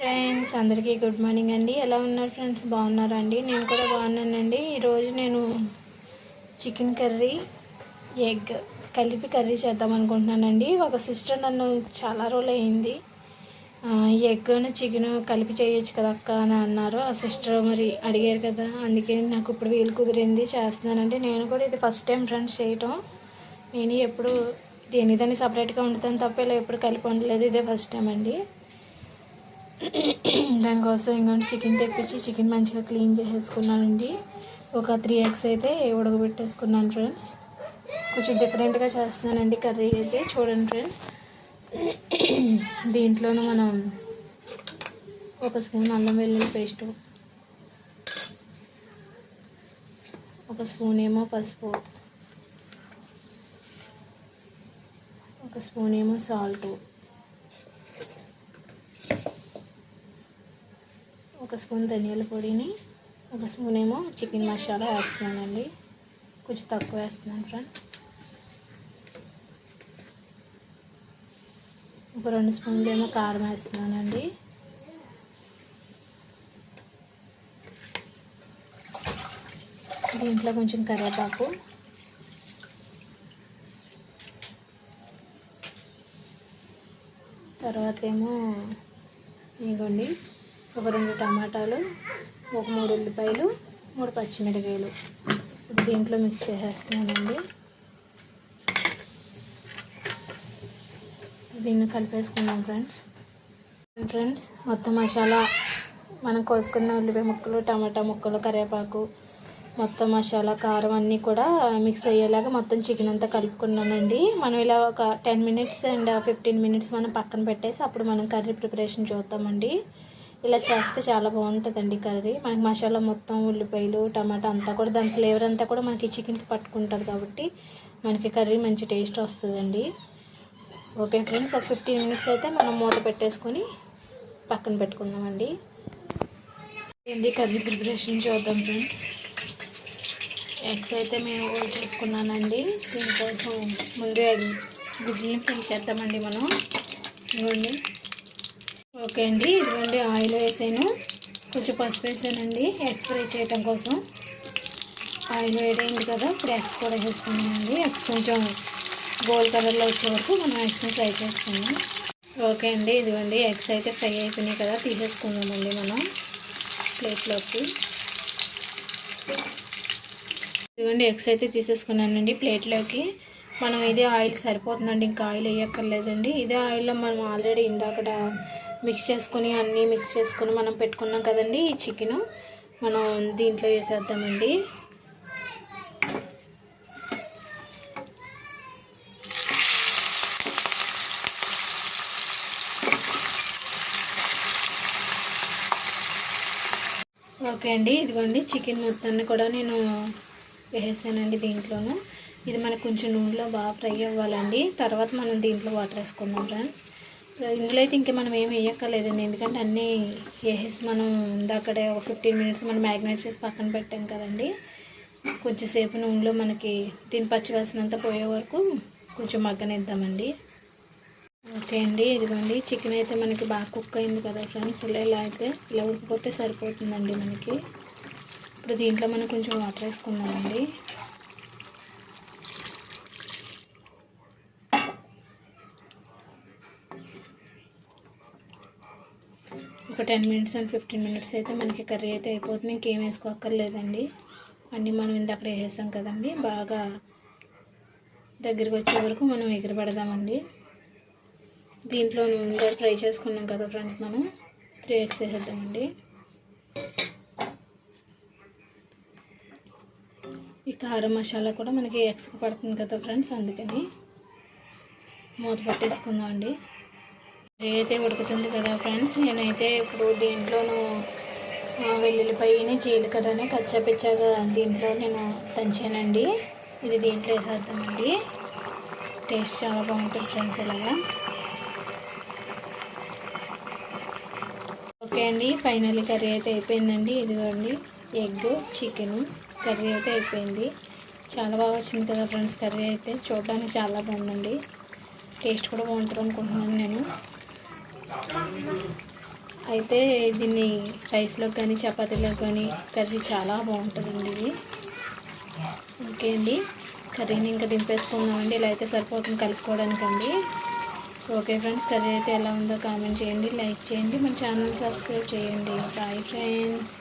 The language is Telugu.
ఫ్రెండ్స్ అందరికీ గుడ్ మార్నింగ్ అండి. ఎలా ఉన్నారు ఫ్రెండ్స్? బాగున్నారా అండి నేను కూడా బాగున్నానండి. ఈరోజు నేను చికెన్ కర్రీ ఎగ్ కలిపి కర్రీ చేద్దాం అనుకుంటున్నానండి. ఒక సిస్టర్ నన్ను చాలా రోజులు అయింది ఎగ్ చికెన్ కలిపి చేయొచ్చు కదా అక్క అని అన్నారు. ఆ సిస్టర్ మరి అడిగారు కదా అందుకే నాకు ఇప్పుడు వీలు కుదిరింది చేస్తున్నానండి. నేను కూడా ఇది ఫస్ట్ టైం ఫ్రెండ్స్ చేయటం. నేను ఎప్పుడు దేనిదని సపరేట్గా వండుతాను తప్ప ఇలా ఎప్పుడు కలిపి వండలేదు. ఇదే ఫస్ట్ టైం అండి. దానికోసం ఇంకొంచెం చికెన్ తెప్పించి చికెన్ మంచిగా క్లీన్ చేసేసుకున్నానండి. ఒక త్రీ ఎగ్స్ అయితే ఉడకబెట్టేసుకున్నాను ఫ్రెండ్స్. కొంచెం డిఫరెంట్గా చేస్తున్నానండి కర్రీ అయితే. చూడండి ఫ్రెండ్స్. దీంట్లోనూ మనం ఒక స్పూన్ అల్లం వెల్లుల్లి పేస్ట్ ఒక స్పూన్ ఏమో పసుపు ఒక స్పూన్ ఏమో సాల్టు ఒక స్పూన్ ధనియాల పొడిని ఒక స్పూన్ ఏమో చికెన్ మసాలా వేస్తున్నానండి. కొంచెం తక్కువ వేస్తున్నాను ఫ్రెండ్స్ ఒక రెండు స్పూన్లు ఏమో కారం వేస్తున్నానండి. దీంట్లో కొంచెం కరివేపాకు. తర్వాత ఏమో ఇదిగోండి. ఒక రెండు టమాటాలు ఒక మూడు ఉల్లిపాయలు మూడు పచ్చిమిరకాయలు దీంట్లో మిక్స్ చేసేస్తున్నానండి. దీన్ని కలిపేసుకున్నాం ఫ్రెండ్స్. ఫ్రెండ్స్ మొత్తం మసాలా మనం కోసుకున్న ఉల్లిపాయ ముక్కలు టమాటా ముక్కలు కరివేపాకు మొత్తం మసాలా కారం అన్నీ కూడా మిక్స్ అయ్యేలాగా మొత్తం చికెన్ అంతా కలుపుకున్నానండి. మనం ఇలా ఒక ten minutes and fifteen minutes మనం పక్కన పెట్టేసి అప్పుడు మనం కర్రీ ప్రిపరేషన్ చూద్దామండి. ఇలా చేస్తే చాలా బాగుంటుందండి కర్రీ. మనకి మసాలా మొత్తం ఉల్లిపాయలు టమాటా అంతా కూడా దాని ఫ్లేవర్ అంతా కూడా మనకి చికెన్కి పట్టుకుంటుంది కాబట్టి మనకి కర్రీ మంచి టేస్ట్ వస్తుందండి. ఓకే ఫ్రెండ్స్ ఒక ఫిఫ్టీన్ మినిట్స్ అయితే మనం మూత పెట్టేసుకొని పక్కన పెట్టుకున్నామండి ఏంటి కర్రీ ప్రిపరేషన్ చూద్దాం ఫ్రెండ్స్. ఎగ్స్ అయితే మేము ఓల్ చేసుకున్నానండి. దీనికోసం ముందు గుడ్లని ఫ్రై చేద్దామండి మనం. ఇవ్వండి. ఓకే అండి ఇదిగోండి ఆయిల్ వేసాను. కొంచెం పసుపు వేసానండి ఎగ్స్ ఫ్రై చేయటం కోసం. ఆయిల్ వేడైంది కదా ఇప్పుడు ఎగ్స్ కూడా వేసుకున్నానండి. ఎగ్స్ కొంచెం గోల్డ్ కలర్లో వచ్చే వరకు మనం ఎగ్స్ని ఫ్రై చేసుకుందాం ఓకే అండి ఇదిగోండి ఎగ్స్ అయితే ఫ్రై అయిపోయినాయి కదా తీసేసుకుందామండి మనం ప్లేట్లోకి. ఇదిగోండి ఎగ్స్ అయితే తీసేసుకున్నానండి ప్లేట్లోకి. మనం ఇదే ఆయిల్ సరిపోతుందండి ఇంకా ఆయిల్ వేయక్కర్లేదండి. ఇదే ఆయిల్లో మనం ఆల్రెడీ ఇందాకట మిక్స్ చేసుకొని అన్నీ మిక్స్ చేసుకొని మనం పెట్టుకున్నాం కదండి ఈ చికెను. మనం దీంట్లో వేసేద్దామండి. ఓకే అండి ఇదిగోండి చికెన్ మొత్తాన్ని కూడా నేను వేసానండి దీంట్లోనూ. ఇది మనకు కొంచెం నూనెలో బాగా ఫ్రై అవ్వాలండి. తర్వాత మనం దీంట్లో వాటర్ వేసుకుందాం ఫ్రెండ్స్. ఇందులో అయితే ఇంకా మనం ఏం వేయక్కర్లేదండి. ఎందుకంటే అన్నీ వేసేసి మనం ఇందాకడే ఒక ఫిఫ్టీన్ మినిట్స్ మనం మ్యాగ్నేట్ చేసి పక్కన పెట్టాం కదండి. కొంచెంసేపు నూనెలో మనకి దీని పచ్చివాసన పోయే వరకు కొంచెం మగ్గనిద్దామండి. ఓకే అండి ఇదిగోండి. చికెన్ అయితే మనకి బాగా కుక్ అయింది కదా ఫ్రెండ్స్. ఇలా ఇలా అయితే ఇలా ఉడికిపోతే సరిపోతుందండి మనకి. ఇప్పుడు దీంట్లో మనం కొంచెం వాటర్ వేసుకుందామండి. ఒక ten minutes and fifteen minutes అయితే మనకి కర్రీ అయితే అయిపోతుంది. ఇంకేం వేసుకోక్కర్లేదండి. అన్నీ మనం ఇందాక వేసేసాం కదండి. బాగా దగ్గరికి వచ్చే వరకు మనం ఎగిరిపడదామండి దీంట్లో ముందే ఫ్రై చేసుకున్నాం కదా ఫ్రెండ్స్ మనం. త్రీ ఎగ్స్ వేసేద్దామండి. ఈ కారం మసాలా కూడా మనకి ఎగ్స్కి పడుతుంది కదా ఫ్రెండ్స్ అందుకని మూత పట్టేసుకుందామండి. అయితే ఉడుకుతుంది కదా ఫ్రెండ్స్. నేనైతే ఇప్పుడు దీంట్లోనూ వెల్లుల్లిపాయని జీలకర్రని కచ్చాపిచ్చాగా దీంట్లో నేను దంచానండి. ఇది దీంట్లో వేసేద్దామండి. టేస్ట్ చాలా బాగుంటుంది ఫ్రెండ్స్ ఇలాగా. ఓకే అండి ఫైనల్ కర్రీ అయితే అయిపోయిందండి. ఇదిగోండి ఎగ్ చికెన్ కర్రీ అయితే అయిపోయింది. చాలా బాగా వచ్చింది కదా ఫ్రెండ్స్ కర్రీ అయితే. చూడడానికి చాలా బాగుందండి. టేస్ట్ కూడా బాగుంటుంది అనుకుంటున్నాను నేను. అయితే దీన్ని రైస్లో కానీ చపాతీలో కానీ కర్రీ చాలా బాగుంటుందండి ఇది. ఓకే అండి. కర్రీని ఇంకా దింపేసుకుందామండి. ఇలా అయితే సరిపోతుంది కలుపుకోవడానికండి. ఓకే ఫ్రెండ్స్ కర్రీ అయితే ఎలా ఉందో కామెంట్ చేయండి లైక్ చేయండి మన ఛానల్ సబ్స్క్రైబ్ చేయండి. Bye friends.